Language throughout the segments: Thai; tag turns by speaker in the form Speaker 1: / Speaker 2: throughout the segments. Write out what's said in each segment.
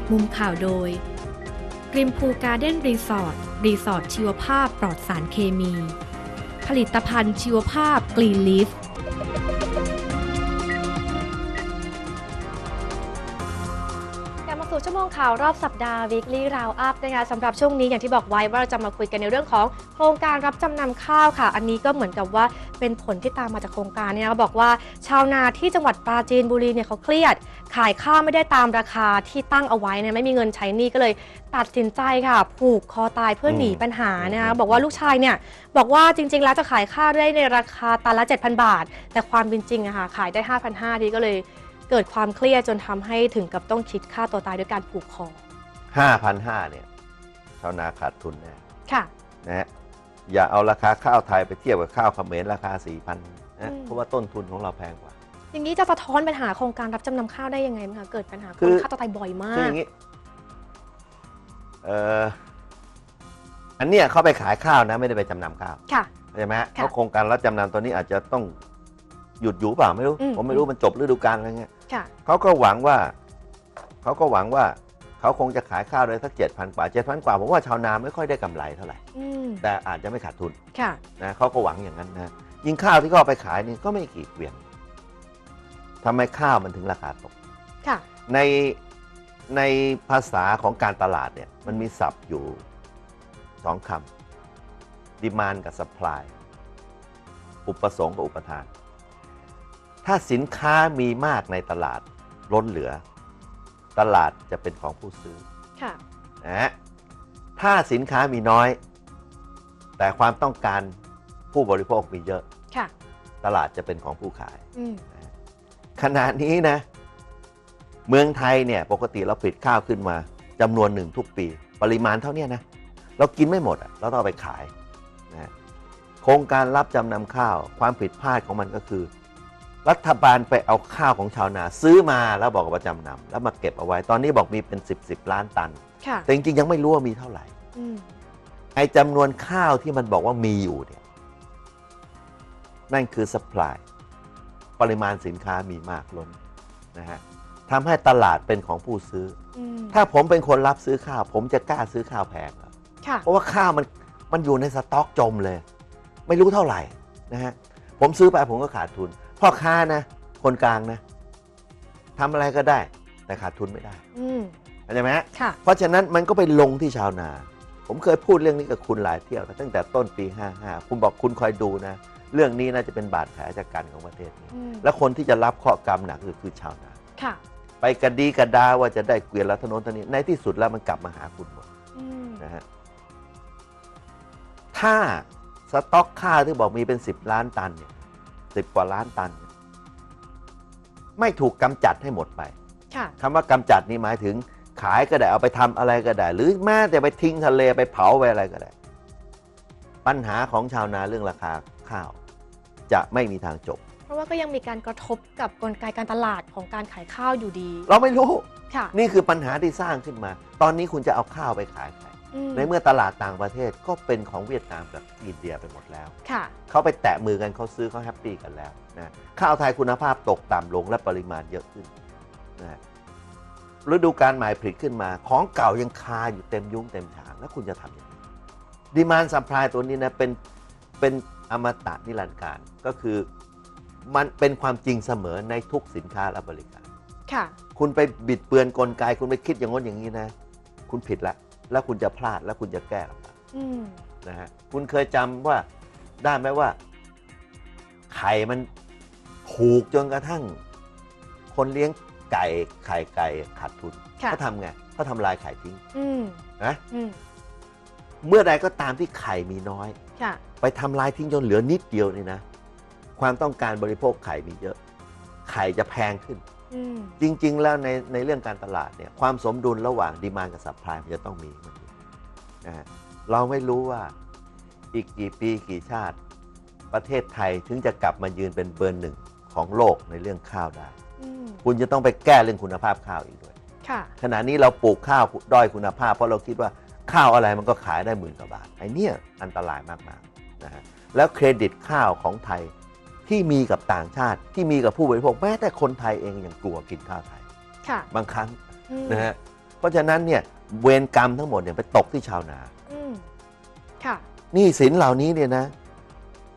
Speaker 1: กมุมข่าวโดย ริมพูการ์เด้นรีสอร์ทรีสอร์ทชีวภาพปลอดสารเคมี ผลิตภัณฑ์ชีวภาพกรีนลีฟ
Speaker 2: ชั่วโมงข่าวรอบสัปดาห์ weekly round up นะคะสำหรับช่วงนี้อย่างที่บอกไว้ว่าเราจะมาคุยกันในเรื่องของโครงการรับจำนำข้าวค่ะ อันนี้ก็เหมือนกับว่าเป็นผลที่ตามมาจากโครงการเนี่ยนะคะบอกว่า ชาวนาที่จังหวัดปราจีนบุรีเนี่ยเขาเครียด ขายข้าวไม่ได้ตามราคาที่ตั้งเอาไว้เนี่ยไม่มีเงินใช้หนี้ก็เลยตัดสินใจค่ะ ผูกคอตายเพื่อหนีปัญหานะคะบอกว่าลูกชายเนี่ยบอกว่าจริง ๆ แล้วจะขายข้าวได้ในราคาตันละ 7,000 บาท แต่ความเป็นจริงอะค่ะขายได้ 5,500ดีก็เลย เกิดความเครียดจนทำให้ถึงกับต้องคิดฆ่าตัวตายด้วยการผูกคอ
Speaker 3: ห้าพันห้าเนี่ยชาวนาขาดทุนแน่
Speaker 2: ค่ะ
Speaker 3: นะฮะอย่าเอาราคาข้าวไทยไปเทียบกับข้าวเขมรราคาสี่พันนะ
Speaker 2: อืม
Speaker 3: เพราะว่าต้นทุนของเราแพงกว่า
Speaker 2: อย่างนี้จะสะท้อนปัญหาโครงการรับจำนำข้าวได้ยังไงมั้งคะเกิดปัญหาค
Speaker 3: คื
Speaker 2: น
Speaker 3: อ
Speaker 2: ฆ่าตัวตายบ่อยมา
Speaker 3: คือกอย่างนี้เอ่ออันเนี้ยเขาไปขายข้าวนะ ไม่ได้ไปจำนำข้าว
Speaker 2: ค่ะ
Speaker 3: ใช่ไหมฮะ
Speaker 2: ค่ะ
Speaker 3: เขาโครงการรับจำนำตัวนี้อาจจะต้องหยุดอยู่เปล่าไม่รู้
Speaker 2: อืม
Speaker 3: ผมไม่รู้มันจบฤดูกาลอะไรเงี้ย
Speaker 2: ค่ะ
Speaker 3: เขาก็หวังว่าเขาก็หวังว่าเขาคงจะขายข้าวได้สักเจ็ดพันกว่าเจ็ดพันกว่าผมว่าชาวนาไม่ค่อยได้กำไรเท่าไหร่
Speaker 2: อืม
Speaker 3: แต่อาจจะไม่ขาดทุน
Speaker 2: ค่ะ
Speaker 3: นะเขาก็หวังอย่างนั้นนะยิ่งข้าวที่เขาเอาไปขายนี่ก็ไม่กี่เกวียนทำไมข้าวมันถึงราคาตก
Speaker 2: ค่ะ
Speaker 3: ในในภาษาของการตลาดเนี่ยมันมีศัพท์อยู่สองคำดีมานกับ supply อุปสงค์กับอุปทาน ถ้าสินค้ามีมากในตลาดล้นเหลือ ตลาดจะเป็นของผู้ซื้อ
Speaker 2: ค่ะ
Speaker 3: นะฮะถ้าสินค้ามีน้อย แต่ความต้องการผู้บริโภคมีเยอะ
Speaker 2: ค่ะ
Speaker 3: ตลาดจะเป็นของผู้ขาย
Speaker 2: อืม
Speaker 3: ขณะนี้นะ เมืองไทยเนี่ยปกติเราผลิตข้าวขึ้นมาจำนวนหนึ่งทุกปี ปริมาณเท่าเนี้ยนะ เรากินไม่หมดอะเราต้องเอาไปขายนะโครงการรับจำนำข้าว ความผิดพลาดของมันก็คือ รัฐบาลไปเอาข้าวของชาวนาซื้อมาแล้วบอกว่าจำนำแล้วมาเก็บเอาไว้ ตอนนี้บอกมีเป็น 10บสล้านตัน
Speaker 2: ค่ะ
Speaker 3: แต่จริงๆยังไม่รู้ว่ามีเท่าไหร่
Speaker 2: อืม
Speaker 3: ไอ้จำนวนข้าวที่มันบอกว่ามีอยู่เนี่ยนั่นคือ supply ปริมาณสินค้ามีมากล้นนะฮะทำให้ตลาดเป็นของผู้ซื้อ
Speaker 2: อืม
Speaker 3: ถ้าผมเป็นคนรับซื้อข้าว ผมจะกล้าซื้อข้าวแพงเหรอ
Speaker 2: ค่ะ
Speaker 3: เพราะว่าข้าวมันมันอยู่ในสต็อกจมเลย ไม่รู้เท่าไหร่นะฮะผมซื้อไปผมก็ขาดทุน พ่อค้านะ คนกลางนะทำอะไรก็ได้ แต่ขาดทุนไม่ได้
Speaker 2: อืม
Speaker 3: เข้าใจไหมฮะ
Speaker 2: ค่ะ
Speaker 3: เพราะฉะนั้นมันก็ไปลงที่ชาวนา ผมเคยพูดเรื่องนี้กับคุณหลายเที่ยวนะตั้งแต่ต้นปี 55 คุณบอกคุณคอยดูนะ เรื่องนี้น่าจะเป็นบาดแผลจากการของประเทศนี้
Speaker 2: อืม
Speaker 3: และคนที่จะรับเคราะห์กรรมหนักคือคือชาวนา
Speaker 2: ค่ะ
Speaker 3: ไปกระดีกระดาว่าจะได้เกวียนละเทานนเท่านี้ในที่สุดแล้วมันกลับมาหาคุณหมด
Speaker 2: อืม
Speaker 3: นะฮะถ้าสต็อกข้าวที่บอกมีเป็น 10 ล้านตันเนี่ย สิบกว่าล้านตันเนี่ยไม่ถูกกำจัดให้หมดไป
Speaker 2: ค่ะ
Speaker 3: คำว่ากำจัดนี่หมายถึงขายก็ได้เอาไปทำอะไรก็ได้ หรือแม้แต่ไปทิ้งทะเลไปเผาไปอะไรก็ได้ ปัญหาของชาวนาเรื่องราคาข้าว จะไม่มีทางจบ
Speaker 2: เพราะว่าก็ยังมีการกระทบกับกลไกการตลาดของการขายข้าวอยู่ดี
Speaker 3: เราไม่รู้
Speaker 2: ค่ะ
Speaker 3: นี่คือปัญหาที่สร้างขึ้นมา ตอนนี้คุณจะเอาข้าวไปขายใคร
Speaker 2: อืม
Speaker 3: ในเมื่อตลาดต่างประเทศก็เป็นของเวียดนามกับอินเดียไปหมดแล้ว
Speaker 2: ค่ะ
Speaker 3: เขาไปแตะมือกันเขาซื้อเขาแฮปปี้กันแล้วนะข้าวไทยคุณภาพตกต่ำลงและปริมาณเยอะขึ้นนะฤดูการใหม่ผลิตขึ้นมา ของเก่ายังคาอยู่เต็มยุ้งเต็มฉางแล้วคุณจะทำยังไงดีมานสัมพลายตัวนี้นะเป็นเป็นอมตะนิรันดร์การก็คือมันเป็นความจริงเสมอในทุกสินค้าและบริการ
Speaker 2: ค่ะ
Speaker 3: คุณไปบิดเบือนกลไก คุณไปคิดอย่างง้นอย่างนี้นะ คุณผิดแล้ว แล้วคุณจะพลาดแล้วคุณจะแก้ลำบาก
Speaker 2: อืม
Speaker 3: นะฮะคุณเคยจำว่าได้ไหมว่า ไข่มันถูกจนกระทั่ง คนเลี้ยงไก่ไข่ไก่ขาดทุน
Speaker 2: ค่ะ
Speaker 3: เขาทำไงเขาทำลายไข่ทิ้ง
Speaker 2: อืม
Speaker 3: นะ
Speaker 2: อืม
Speaker 3: เมื่อใดก็ตามที่ไข่มีน้อย
Speaker 2: ค่ะ
Speaker 3: ไปทำลายทิ้งจนเหลือนิดเดียวนี่นะ ความต้องการบริโภคไข่มีเยอะ ไข่จะแพงขึ้น
Speaker 2: อืม
Speaker 3: จริง ๆ แล้วในในเรื่องการตลาดเนี่ยความสมดุลระหว่างดีมานกับสัพพลายมันจะต้องมีมันมีนะฮะเราไม่รู้ว่าอีกกี่ปีกี่ชาติ ประเทศไทยถึงจะกลับมายืนเป็นเบอร์หนึ่งของโลกในเรื่องข้าวได้
Speaker 2: อืม
Speaker 3: คุณจะต้องไปแก้เรื่องคุณภาพข้าวอีกด้วย
Speaker 2: ค่ะ
Speaker 3: ขณะนี้เราปลูกข้าวด้อยคุณภาพ เพราะเราคิดว่าข้าวอะไรมันก็ขายได้หมื่นกว่าบาทไอ้เนี่ยอันตรายมากๆนะฮะแล้วเครดิตข้าวของไทย ที่มีกับต่างชาติที่มีกับผู้บริโภคแม้แต่คนไทยเองยังกลัวกินข้าวไทย
Speaker 2: ค่ะ
Speaker 3: บางครั้ง
Speaker 2: อืม
Speaker 3: นะฮะเพราะฉะนั้นเนี่ยเวรกรรมทั้งหมดเนี่ยไปตกที่ชาวนา
Speaker 2: อืมค่ะ
Speaker 3: หนี้สินเหล่านี้เนี่ยนะ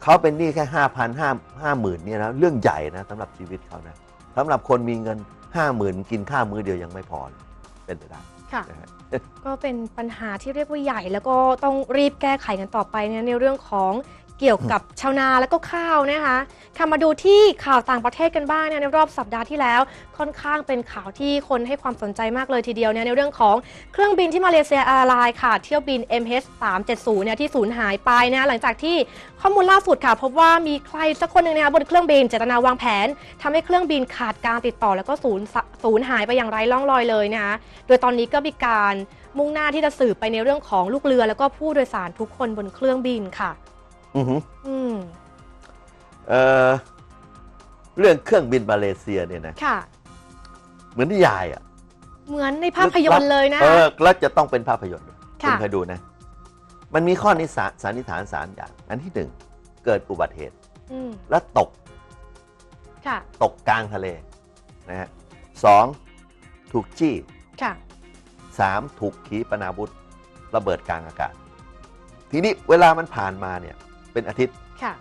Speaker 3: เขาเป็นหนี้แค่ห้าพันห้าห้าหมื่นเนี่ยนะเรื่องใหญ่นะสำหรับชีวิตเขานะสำหรับคนมีเงินห้าหมื่นกินข้าวมื้อเดียวยังไม่พอเลยเป็นไปได้
Speaker 2: ค่ะ
Speaker 3: นะฮะ
Speaker 2: ก็เป็นปัญหาที่เรียกว่าใหญ่ แล้วก็ต้องรีบแก้ไขกันต่อไปเนี่ยในเรื่องของ เกี่ยวกับชาวนาแล้วก็ข้าวนะคะค่ะมาดูที่ข่าวต่างประเทศกันบ้างเนี่ยในรอบสัปดาห์ที่แล้ว ค่อนข้างเป็นข่าวที่คนให้ความสนใจมากเลยทีเดียวเนี่ยในเรื่องของเครื่องบินที่มาเลเซียแอร์ไลน์ค่ะ เที่ยวบิน MH370 เนี่ยที่สูญหายไปนะหลังจากที่ข้อมูลล่าสุดค่ะ พบว่ามีใครสักคนหนึ่งนะคะบนเครื่องบินเจตนาวางแผนทำให้เครื่องบินขาดการติดต่อแล้วก็สูญสูญหายไปอย่างไร้ร่องรอยเลยนะคะโดยตอนนี้ก็มีการมุ่งหน้าที่จะสืบไปในเรื่องของลูกเรือ แล้วก็ผู้โดยสารทุกคนบนเครื่องบินค่ะ
Speaker 3: อือหือ
Speaker 2: อืม
Speaker 3: เอ่อเรื่องเครื่องบินมาเลเซียเนี่ยนะ
Speaker 2: ค่ะ
Speaker 3: เหมือนนิยายอะ
Speaker 2: เหมือนในภาพยนตร์เลยนะ
Speaker 3: เออแล้วจะต้องเป็นภาพยนตร์ด้วย
Speaker 2: ค่ะ
Speaker 3: ณเคยดูนะ มันมีข้อนิสาสันนิษฐานสามอย่าง อันที่หนึ่งเกิดอุบัติเหตุ
Speaker 2: อืม
Speaker 3: แล้วตก
Speaker 2: ค่ะ
Speaker 3: ตกกลางทะเลนะฮะสองถูกจี้
Speaker 2: ค่ะ
Speaker 3: สามถูกขีปนาวุธระเบิดกลางอากาศ ทีนี้เวลามันผ่านมาเนี่ย เป็นอาทิตย์
Speaker 2: ค่ะ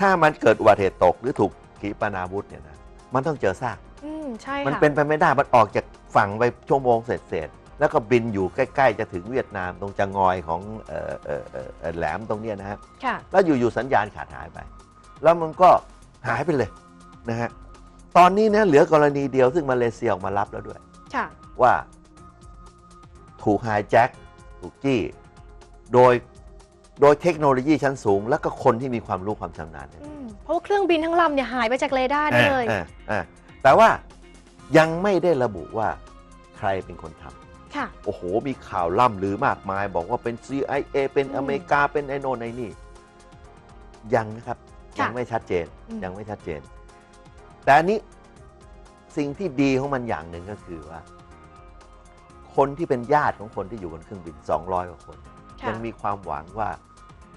Speaker 3: ถ้ามันเกิดอุบัติเหตุตกหรือถูกขีปนาวุธเนี่ยนะมันต้องเจอซาก
Speaker 2: อืม ใช่
Speaker 3: มัน
Speaker 2: ค่ะ
Speaker 3: เป็นไปไม่ได้ มันออกจากฝั่งไปชั่วโมงเสร็จๆแล้วก็บินอยู่ใกล้ ๆ จะถึงเวียดนามตรงจะงอยของเอ่อเอ่อเอ่อเอ่อแหลมตรงเนี้ยนะฮะ
Speaker 2: ค่ะ
Speaker 3: แล้วอยู่ๆสัญญาณขาดหายไป แล้วมันก็หายไปเลยนะฮะ ตอนนี้เนี่ยเหลือกรณีเดียวซึ่งมาเลเซียออกมารับแล้วด้วย
Speaker 2: ค่ะ
Speaker 3: ว่าถูกไฮแจ็คถูกจี้ โดย โดยเทคโนโลยีชั้นสูง แล้วก็คนที่มีความรู้ความชำนาญเนี่ย
Speaker 2: อืมเพราะว่าเครื่องบินทั้งลำเนี่ยหายไปจากเรดาร์นี่เลย
Speaker 3: อ่าอ่าแต่ว่ายังไม่ได้ระบุว่าใครเป็นคนทำ
Speaker 2: ค่ะ
Speaker 3: โอ้โห มีข่าวล่ำลือมากมาย บอกว่าเป็น CIA เป็น
Speaker 2: อืม
Speaker 3: อเมริกา เป็นไอโนนไอนี่ ยังนะครับ
Speaker 2: ค่ะ
Speaker 3: ยังไม่ชัดเจน
Speaker 2: อืม
Speaker 3: ยังไม่ชัดเจน แต่อันนี้สิ่งที่ดีของมันอย่างหนึ่งก็คือว่า คนที่เป็นญาติของคนที่อยู่บนเครื่องบิน 200 กว่าคน
Speaker 2: ค่ะ
Speaker 3: ยังมีความหวังว่า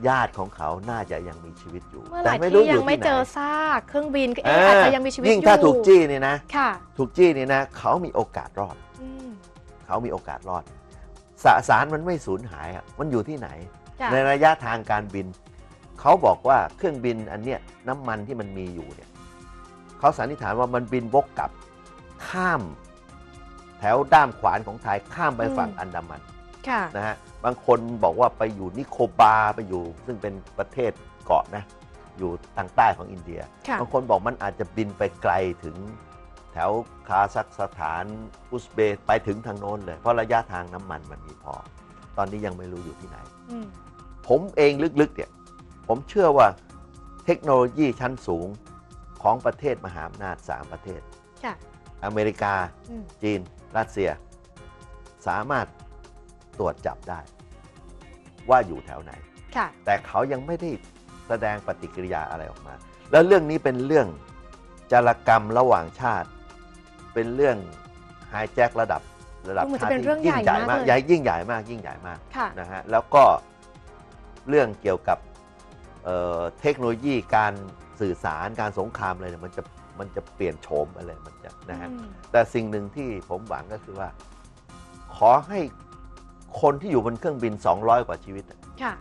Speaker 3: ญาติของเขาน่าจะยังมีชีวิตอยู่
Speaker 2: เมื่อไห
Speaker 3: แต่
Speaker 2: ร่
Speaker 3: ไม่รู้
Speaker 2: ที่
Speaker 3: อ
Speaker 2: ยั
Speaker 3: ยู่
Speaker 2: งไม่
Speaker 3: ที่ไหน
Speaker 2: เจอซากเครื่องบินก็เอ๊ะอาจจะยังมีชีวิตอ
Speaker 3: ยิ่
Speaker 2: ยู่
Speaker 3: งถ้าถูกจี้เนี่ยนะ
Speaker 2: ค่ะ
Speaker 3: ถูกจี้เนี่ยนะ เขามีโอกาสรอด
Speaker 2: อืม
Speaker 3: เขามีโอกาสรอดสสารมันไม่สูญหายอะมันอยู่ที่ไหน
Speaker 2: ค่ะ
Speaker 3: ในระยะทางการบิน เขาบอกว่าเครื่องบินอันเนี้ยน้ำมันที่มันมีอยู่เนี่ยเขาสันนิษฐานว่ามันบินวกกลับข้าม แถวด้ามขวานของไทยข้ามไป
Speaker 2: อืม
Speaker 3: ฝั่งอันดามัน
Speaker 2: ค่ะ
Speaker 3: นะฮะ บางคนบอกว่าไปอยู่นิโคบาไปอยู่ ซึ่งเป็นประเทศเกาะนะ อยู่ทางใต้ของอินเดีย
Speaker 2: ค่ะ
Speaker 3: บางคนบอกมันอาจจะบินไปไกลถึงแถวคาซัคสถานอุซเบกไปถึงทางโน้นเลย เพราะระยะทางน้ำมันมันมีพอ ตอนนี้ยังไม่รู้อยู่ที่ไหน
Speaker 2: อืม
Speaker 3: ผมเองลึกๆเนี่ยผมเชื่อว่าเทคโนโลยีชั้นสูงของประเทศมหาอำนาจสามประเทศ
Speaker 2: ค่ะ
Speaker 3: อเมริกา
Speaker 2: อืม
Speaker 3: จีน รัสเซีย สามารถตรวจจับได้ ว่าอยู่แถวไหน
Speaker 2: ค่ะ
Speaker 3: แต่เขายังไม่ได้แสดงปฏิกิริยาอะไรออกมา แล้วเรื่องนี้เป็นเรื่องจารกรรมระหว่างชาติ เป็นเรื่อง ไฮแจ็คระดับระดับ
Speaker 2: ดูเหมือน
Speaker 3: ชา
Speaker 2: จะ
Speaker 3: ติ
Speaker 2: เป็นเรื่อง
Speaker 3: ที่ยิ่งใหญ่
Speaker 2: ใหญ่
Speaker 3: มาก
Speaker 2: มากเลย
Speaker 3: ใหญ่ยิ่งใหญ่มากยิ่งใหญ่มาก
Speaker 2: ค่ะ
Speaker 3: นะฮะแล้วก็เรื่องเกี่ยวกับเอ่อเทคโนโลยีการสื่อสารการสงครามอะไรเนี่ยมันจะมันจะเปลี่ยนโฉมไปเลยมันจะนะฮะ
Speaker 2: อืม
Speaker 3: แต่สิ่งหนึ่งที่ผมหวังก็คือว่า ขอให้ คนที่อยู่บนเครื่องบิน 200 กว่าชีวิต
Speaker 2: ค่ะ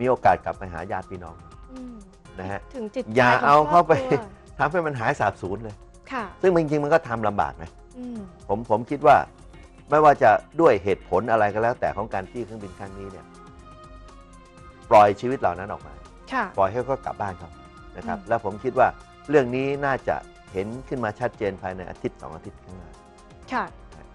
Speaker 3: มีโอกาสกลับไปหาญาติพี่น้อง
Speaker 2: อืม
Speaker 3: นะฮะ
Speaker 2: ถึงจิตใจ
Speaker 3: อย่า
Speaker 2: ของ
Speaker 3: เอาเข้าไป
Speaker 2: ครอบครัว
Speaker 3: ทำให้มันหายสาบสูญเลย
Speaker 2: ค่ะ
Speaker 3: ซึ่งจริงๆมันก็ทำลำบากนะ
Speaker 2: อืม
Speaker 3: ผมผมคิดว่าไม่ว่าจะด้วยเหตุผลอะไรก็แล้ว แต่ของการที่เครื่องบินครั้งนี้เนี่ยปล่อยชีวิตเหล่านั้นออกมา
Speaker 2: ค่ะ
Speaker 3: ปล่อยให้เขากลับบ้านเขานะครับ
Speaker 2: อืม
Speaker 3: แล้วผมคิดว่าเรื่องนี้น่าจะเห็นขึ้นมาชัดเจนภายในอาทิตย์สองอาทิตย์ข้างหน้า
Speaker 2: ค่ะ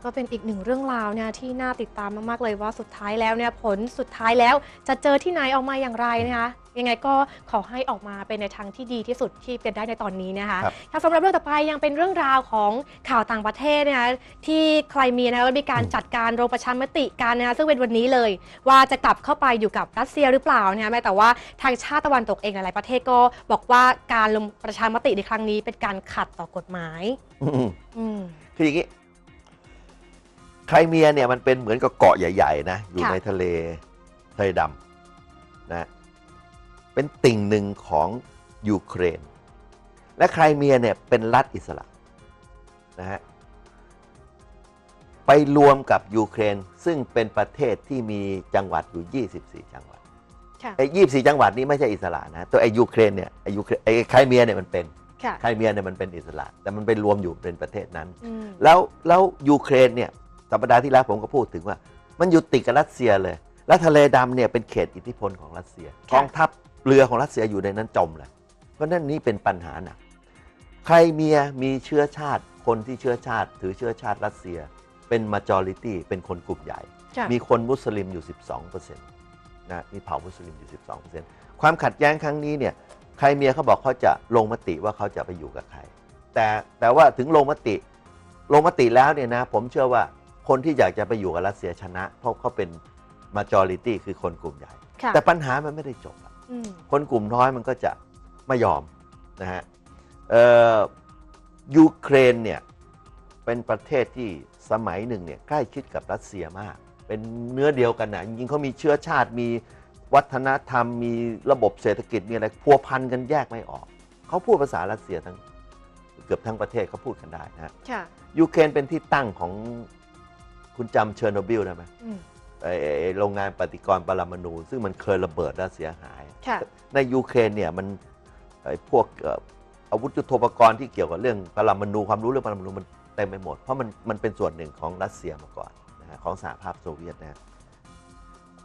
Speaker 2: ก็เป็นอีกหนึ่งเรื่องราวเนี่ยที่น่าติดตามมากๆเลยว่าสุดท้ายแล้วเนี่ยผลสุดท้ายแล้วจะเจอที่ไหนออกมาอย่างไรนะคะ ยังไงก็ขอให้ออกมาเป็นในทางที่ดีที่สุดที่เป็นได้ในตอนนี้นะคะ
Speaker 3: ครับ
Speaker 2: ค่ะสำหรับเรื่องต่อไปยังเป็นเรื่องราวของข่าวต่างประเทศนะคะที่ใครมีนะคะมีการจัดการลงประชามติกันนะคะซึ่งเป็นวันนี้เลย ว่าจะกลับเข้าไปอยู่กับรัสเซียหรือเปล่านะคะแม้แต่ว่าทางชาติตะวันตกเองหลายๆประเทศก็บอกว่าการลงประชามติในครั้งนี้เป็นการขัดต่อกฎหมาย
Speaker 3: อืม
Speaker 2: อืม
Speaker 3: คืออย่างนี้ ไครเมียเนี่ยมันเป็นเหมือนกับเกาะใหญ่ๆนะอยู่
Speaker 2: ค่ะ
Speaker 3: ในทะเลทะเลดำนะเป็นติ่งหนึ่งของยูเครน และไครเมียเนี่ยเป็นรัฐอิสระนะฮะไปรวมกับยูเครนซึ่งเป็นประเทศที่มีจังหวัดอยู่ 24 จังหวัด
Speaker 2: ค่ะ
Speaker 3: ไอ้24จังหวัดนี้ไม่ใช่อิสระนะตัวไอ้ยูเครนเนี่ยไอ้ยูเครนไอ้ไครเมียเนี่ยมันเป็น
Speaker 2: ค่ะ
Speaker 3: ไครเมียเนี่ยมันเป็นอิสระ แต่มันไปรวมอยู่เป็นประเทศนั้น
Speaker 2: อืม
Speaker 3: แล้วแล้วยูเครนเนี่ย สัปดาห์ที่แล้วผมก็พูดถึงว่า มันอยู่ติดกับรัสเซียเลย และทะเลดำเนี่ยเป็นเขตอิทธิพลของรัสเซียกองทัพเรือของรัสเซียอยู่ในนั้นจมเลย เพราะนั่นนี่เป็นปัญหาหนักใครเมียมีเชื้อชาติ คนที่เชื้อชาติ ถือเชื้อชาติรัสเซีย เป็น majority เป็นคนกลุ่มใหญ่
Speaker 2: ค่ะ
Speaker 3: มีคนมุสลิมอยู่ 12%นะมีเผ่ามุสลิมอยู่ 12%ความขัดแย้งครั้งนี้เนี่ยใครเมียเขาบอกเขาจะลงมติว่าเขาจะไปอยู่กับใคร แต่แต่ว่าถึงลงมติลงมติแล้วเนี่ยนะผมเชื่อว่า คนที่อยากจะไปอยู่กับรัสเซียชนะ เพราะเขาเป็น majority คือคนกลุ่มใหญ่
Speaker 2: ค่ะ
Speaker 3: แต่ปัญหามันไม่ได้จบอะ
Speaker 2: อืม
Speaker 3: คนกลุ่มน้อยมันก็จะไม่ยอมนะฮะเอ่อยูเครนเนี่ยเป็นประเทศที่สมัยหนึ่งเนี่ยใกล้ชิดกับรัสเซียมาก เป็นเนื้อเดียวกันนะจริงๆเขามีเชื้อชาติมีวัฒนธรรม มีระบบเศรษฐกิจมีอะไรพัวพันกันแยกไม่ออก เขาพูดภาษารัสเซียทั้งเกือบทั้งประเทศเขาพูดกันได้นะฮะ
Speaker 2: ค่ะ
Speaker 3: ยูเครนเป็นที่ตั้งของ คุณจำเชอร์โนบิลได้ไหม
Speaker 2: อืม
Speaker 3: ไอ้ไอ้ไอ้โรงงานปฏิกรณ์ปรมาณูซึ่งมันเคยระเบิดและเสียหาย
Speaker 2: ค่ะ
Speaker 3: ในยูเครนเนี่ยมันไอ้พวกเอ่ออาวุธยุทโธปกรณ์ที่เกี่ยวกับเรื่องปรมาณูความรู้เรื่องปรมาณูมันเต็มไปหมด เพราะมันมันเป็นส่วนหนึ่งของรัสเซียมาก่อนนะฮะของสหภาพโซเวียตนะฮะ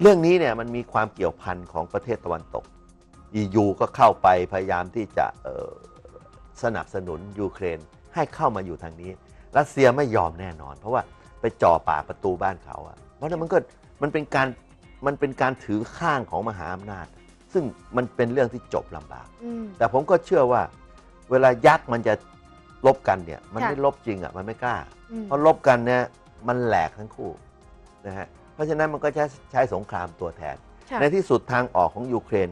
Speaker 3: เรื่องนี้เนี่ยมันมีความเกี่ยวพันของประเทศตะวันตก EU ก็เข้าไปพยายามที่จะเอ่อสนับสนุนยูเครนให้เข้ามาอยู่ทางนี้ รัสเซียไม่ยอมแน่นอน เพราะว่า ไปจ่อปากประตูบ้านเขาอะเพราะฉะนั้นมันก็มันเป็นการมันเป็นการถือข้างของมหาอำนาจ ซึ่งมันเป็นเรื่องที่จบลำบาก
Speaker 2: อืม
Speaker 3: แต่ผมก็เชื่อว่า เวลายักษ์มันจะลบกันเนี่ย มัน
Speaker 2: ค่ะ
Speaker 3: ไม่ลบจริงอะมันไม่กล้า
Speaker 2: อืม
Speaker 3: เพราะลบกันเนี่ยมันแหลกทั้งคู่นะฮะเพราะฉะนั้นมันก็ใช้ใช้สงครามตัวแทน
Speaker 2: ค่ะ
Speaker 3: ในที่สุดทางออกของยูเครน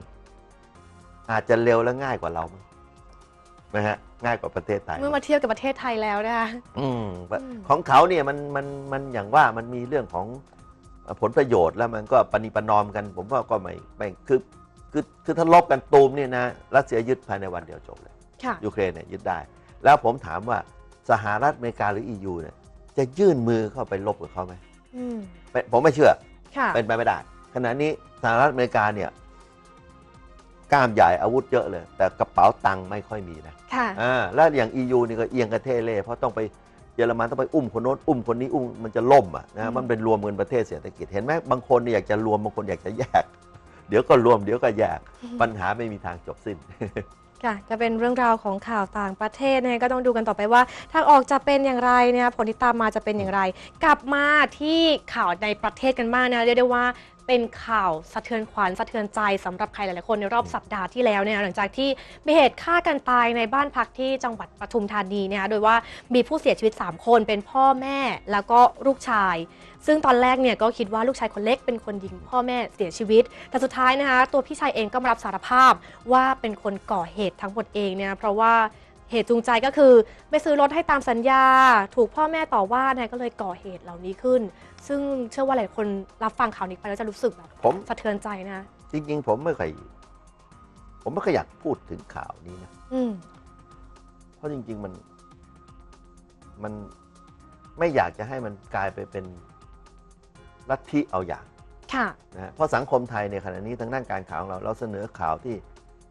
Speaker 3: อาจจะเร็วและง่ายกว่าเรามั้ง นะฮะง่ายกว่าประเทศไทย
Speaker 2: เมื่อมาเทียบกับประเทศไทยแล้วนะคะ
Speaker 3: อืม
Speaker 2: อืม
Speaker 3: ของเขาเนี่ยมันมันมันอย่างว่ามันมีเรื่องของเอ่อผลประโยชน์แล้วมันก็ปณิประนอมกัน ผมว่าก็ไม่ไม่คือคือคือถ้าลบกันตูมเนี่ยนะรัสเซียยึดภายในวันเดียวจบเลย
Speaker 2: ค่ะ
Speaker 3: ยูเครนเนี่ยยึดได้ แล้วผมถามว่าสหรัฐอเมริกาหรือ EU เนี่ยจะยื่นมือเข้าไปลบกับเขาไหม
Speaker 2: อืม
Speaker 3: ไม่ผมไม่เชื่อ
Speaker 2: ค่ะ
Speaker 3: เป็นไปไม่ได้ขณะนี้สหรัฐอเมริกาเนี่ย กล้ามใหญ่อาวุธเยอะเลย แต่กระเป๋าตังค์ไม่ค่อยมีนะ
Speaker 2: ค่ะ
Speaker 3: อ่าแล้วอย่าง EU นี่ก็เอียงกระเทเล่เพราะต้องไปเยอรมันต้องไปอุ้มคนโน้นอุ้มคนนี้อุ้มมันจะล่มอะ
Speaker 2: อื
Speaker 3: นะ
Speaker 2: ม
Speaker 3: มันเป็นรวมเงินประเทศเศรษฐกิจเห็นไหมบางคนเนี่ยอยากจะรวมบางคนอยากจะแยก เดี๋ยวก็รวมเดี๋ยวก็แยกปัญหาไม่มีทางจบสิ้น
Speaker 2: ค่ะก็เป็นเรื่องราวของข่าวต่างประเทศนะคะก็ต้องดูกันต่อไปว่าทางออกจะเป็นอย่างไรนะคะผลที่ตามมาจะเป็นอย่างไร กลับมาที่ข่าวในประเทศกันบ้างนะเรียกได้ว่า เป็นข่าวสะเทือนขวัญสะเทือนใจสำหรับใครหลายๆคนในรอบสัปดาห์ที่แล้วเนี่ยหลังจากที่มีเหตุฆ่ากันตายในบ้านพักที่จังหวัดปทุมธานีเนะคะโดยว่ามีผู้เสียชีวิต 3 คนเป็นพ่อแม่แล้วก็ลูกชาย ซึ่งตอนแรกเนี่ยก็คิดว่าลูกชายคนเล็กเป็นคนยิงพ่อแม่เสียชีวิต แต่สุดท้ายนะคะตัวพี่ชายเองก็มารับสารภาพว่าเป็นคนก่อเหตุทั้งหมดเองเนี่ยเพราะว่าเหตุจูงใจก็คือ ไม่ซื้อรถให้ตามสัญญา ถูกพ่อแม่ต่อว่านะก็เลยก่อเหตุเหล่านี้ขึ้น ซึ่งเชื่อว่าหลายคนรับฟังข่าวนี้ไปแล้วจะรู้สึกแบบ
Speaker 3: ผม
Speaker 2: สะเทือนใจนะ
Speaker 3: จริงๆ ผมไม่ค่อยผมไม่ค่อยอยากพูดถึงข่าวนี้นะ
Speaker 2: อืม
Speaker 3: เพราะจริง ๆ มันมันไม่อยากจะให้มันกลายไปเป็นลัทธิเอาอย่าง
Speaker 2: ค่ะ
Speaker 3: นะฮะเพราะสังคมไทยในขณะนี้ทางด้านการข่าวของเรา เราเสนอข่าวที่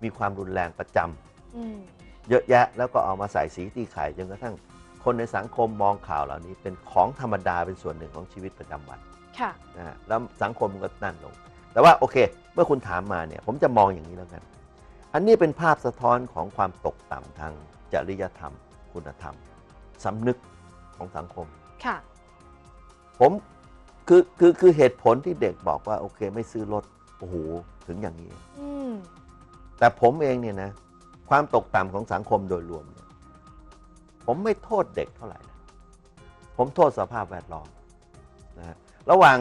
Speaker 3: มีความรุนแรงประจำ
Speaker 2: อืม
Speaker 3: เยอะแยะ แล้วก็เอามาใส่สีที่ไข่จนกระทั่ง คนในสังคมมองข่าวเหล่านี้เป็นของธรรมดาเป็นส่วนหนึ่งของชีวิตประจำวัน
Speaker 2: ค่ะ
Speaker 3: นะฮะแล้วสังคมมันก็นั่นลง แต่ว่าโอเค เมื่อคุณถามมาเนี่ยผมจะมองอย่างนี้แล้วกัน อันนี้เป็นภาพสะท้อนของความตกต่ำทางจริยธรรม คุณธรรมสำนึกของสังคม
Speaker 2: ค่ะ
Speaker 3: ผมคือคือคือเหตุผลที่เด็กบอกว่าโอเค ไม่ซื้อรถโอ้โหถึงอย่างนี้
Speaker 2: อืม
Speaker 3: แต่ผมเองเนี่ยนะ ความตกต่ำของสังคมโดยรวมเนี่ย ผมไม่โทษเด็กเท่าไหร่นะผมโทษสภาพแวดล้อมนะฮะระหว่าง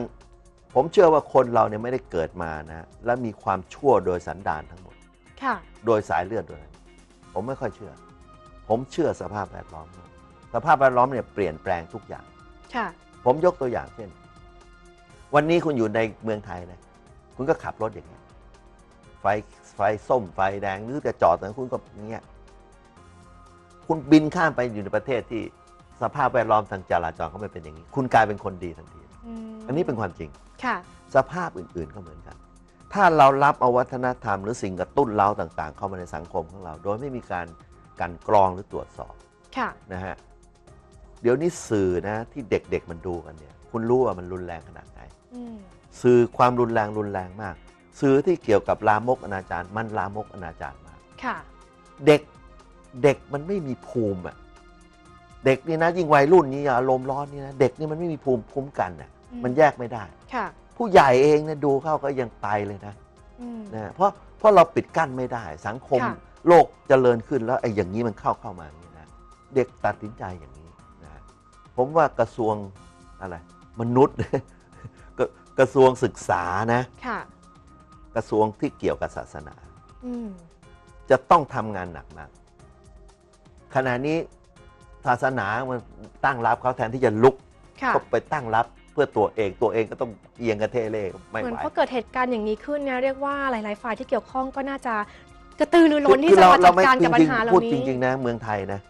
Speaker 3: ผมเชื่อว่าคนเราเนี่ยไม่ได้เกิดมานะ และมีความชั่วโดยสันดานทั้งหมด
Speaker 2: ค่ะ
Speaker 3: โดยสายเลือดโดยอะไรผมไม่ค่อยเชื่อ ผมเชื่อสภาพแวดล้อม สภาพแวดล้อมเนี่ยเปลี่ยนแปลงทุกอย่าง
Speaker 2: ค่ะ
Speaker 3: ผมยกตัวอย่างเช่น วันนี้คุณอยู่ในเมืองไทยนะคุณก็ขับรถอย่างเงี้ยไฟไฟส้มไฟแดงหรือจะจอดแต่คุณก็อย่างเงี้ย คุณบินข้ามไปอยู่ในประเทศที่สภาพแวดล้อมทางจราจรเขาไม่เป็นอย่างนี้ คุณกลายเป็นคนดีทันที
Speaker 2: ม
Speaker 3: อันนี้เป็นความจริง
Speaker 2: ค่ะ
Speaker 3: สภาพอื่นๆก็เหมือนกัน ถ้าเรารับเอาวัฒนธรรมหรือสิ่งกระตุ้นเราต่างๆ เข้ามาในสังคมของเรา โดยไม่มีการกลันกรองหรือตรวจสอบ
Speaker 2: ค่ะ
Speaker 3: นะฮะ เดี๋ยวนี้สื่อนะที่เด็กๆมันดูกันเนี่ย คุณรู้ว่ามันรุนแรงขนาดไหน
Speaker 2: อืม
Speaker 3: สื่อความรุนแรงรุนแรงมาก สื่อที่เกี่ยวกับลามกอนาจารมันลามกอนาจารมาก
Speaker 2: ค่ะ
Speaker 3: เด็ก เด็กมันไม่มีภูมิอะเด็กนี่นะยิ่งวัยรุ่นนี้อารมณ์ร้อนนี่นะเด็กนี่มันไม่มีภูมิคุ้มกันอะ
Speaker 2: อืม
Speaker 3: มันแยกไม่ได้
Speaker 2: ค่ะ
Speaker 3: ผู้ใหญ่เองเนี่ยดูเข้าก็ยังไปเลยนะ
Speaker 2: อืม
Speaker 3: นะเพราะเพราะเราปิดกั้นไม่ได้ สังคม
Speaker 2: ค่ะ
Speaker 3: โลกเจริญขึ้นแล้วไอ้อย่างนี้มันเข้าเข้ามาอย่างนี้นะเด็กตัดสินใจอย่างนี้นะผมว่ากระทรวงอะไรมนุษย์ กระกระทรวงศึกษานะ
Speaker 2: ค่ะ
Speaker 3: กระทรวงที่เกี่ยวกับศาสนา
Speaker 2: อืม
Speaker 3: จะต้องทำงานหนักมาก ขณะนี้ศาสนามันตั้งรับเขาแทนที่จะลุก
Speaker 2: ค่ะ
Speaker 3: ก็ไปตั้งรับเพื่อตัวเองตัวเองก็ต้องเอียงกระเทเล่ไม่
Speaker 2: เหมือน
Speaker 3: ไหว
Speaker 2: พอเกิดเหตุการณ์อย่างนี้ขึ้นเนี่ยเรียกว่าหลาย ๆ ฝ่ายที่เกี่ยวข้องก็น่าจะกระตือรือร้นที่
Speaker 3: คือ
Speaker 2: จะ
Speaker 3: เรา
Speaker 2: มาจั
Speaker 3: เรา
Speaker 2: ด
Speaker 3: ไม่
Speaker 2: การ
Speaker 3: จ
Speaker 2: กับปัญ
Speaker 3: ริง
Speaker 2: หาเห
Speaker 3: ๆ
Speaker 2: ล่า
Speaker 3: พูด
Speaker 2: นี้
Speaker 3: จริง ๆ นะเมืองไทยนะ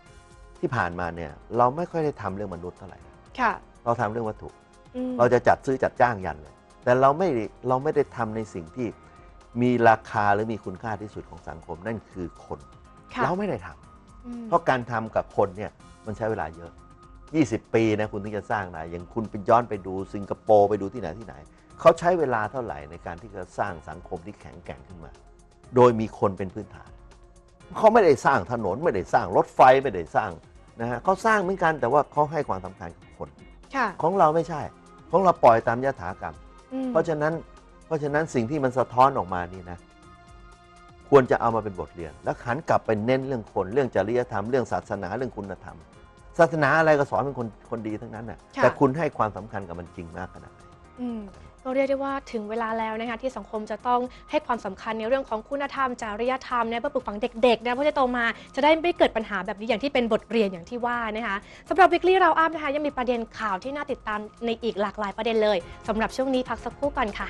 Speaker 3: ที่ผ่านมาเนี่ยเราไม่ค่อยได้ทำเรื่องมนุษย์เท่าไหร่
Speaker 2: ค่ะ
Speaker 3: เราทำเรื่องวัตถุ
Speaker 2: อืม
Speaker 3: เราจะจัดซื้อจัดจ้างยันเลย แต่เราไม่ได้เราไม่ได้ทำในสิ่งที่มีราคาหรือมีคุณค่าที่สุดของสังคมนั่นคือคน
Speaker 2: ค่ะ
Speaker 3: เราไม่ได้ทำ
Speaker 2: อืม
Speaker 3: เพราะการทำกับคนเนี่ยมันใช้เวลาเยอะ 20 ปีนะคุณถึงจะสร้างได้อย่างคุณไปย้อนไปดูสิงคโปร์ไปดูที่ไหนที่ไหน เขาใช้เวลาเท่าไหร่ในการที่จะสร้างสังคมที่แข็งแกร่งขึ้นมา โดยมีคนเป็นพื้นฐาน เขาไม่ได้สร้างถนนไม่ได้สร้างรถไฟไม่ได้สร้างนะฮะเขาสร้างเหมือนกันแต่ว่าเขาให้ความสำคัญกับคน
Speaker 2: ค่ะ
Speaker 3: ของเราไม่ใช่ ของเราปล่อยตามยถากรรม
Speaker 2: อืม
Speaker 3: เพราะฉะนั้นเพราะฉะนั้นสิ่งที่มันสะท้อนออกมานี่นะ ควรจะเอามาเป็นบทเรียน แล้วขันกลับไปเน้นเรื่องคน เรื่องจริยธรรม เรื่องศาสนา เรื่องคุณธรรม ศาสนาอะไรก็สอนเป็นคนคนดีทั้งนั้นน่ะ
Speaker 2: ค่ะ
Speaker 3: แต่คุณให้ความสำคัญกับมันจริงมากขนาดไหน
Speaker 2: อืมก็เรียกได้ว่าถึงเวลาแล้วนะคะที่สังคมจะต้องให้ความสำคัญในเรื่องของคุณธรรม จริยธรรมเนี่ยเพื่อปลูกฝังเด็กๆนะเพื่อจะโตมาจะได้ไม่เกิดปัญหาแบบนี้อย่างที่เป็นบทเรียนอย่างที่ว่านะคะสำหรับวิกฤตเราอัพนะคะยังมีประเด็นข่าวที่น่าติดตามในอีกหลากหลายประเด็นเลยสำหรับช่วงนี้พักสักครู่ก่อนค่ะ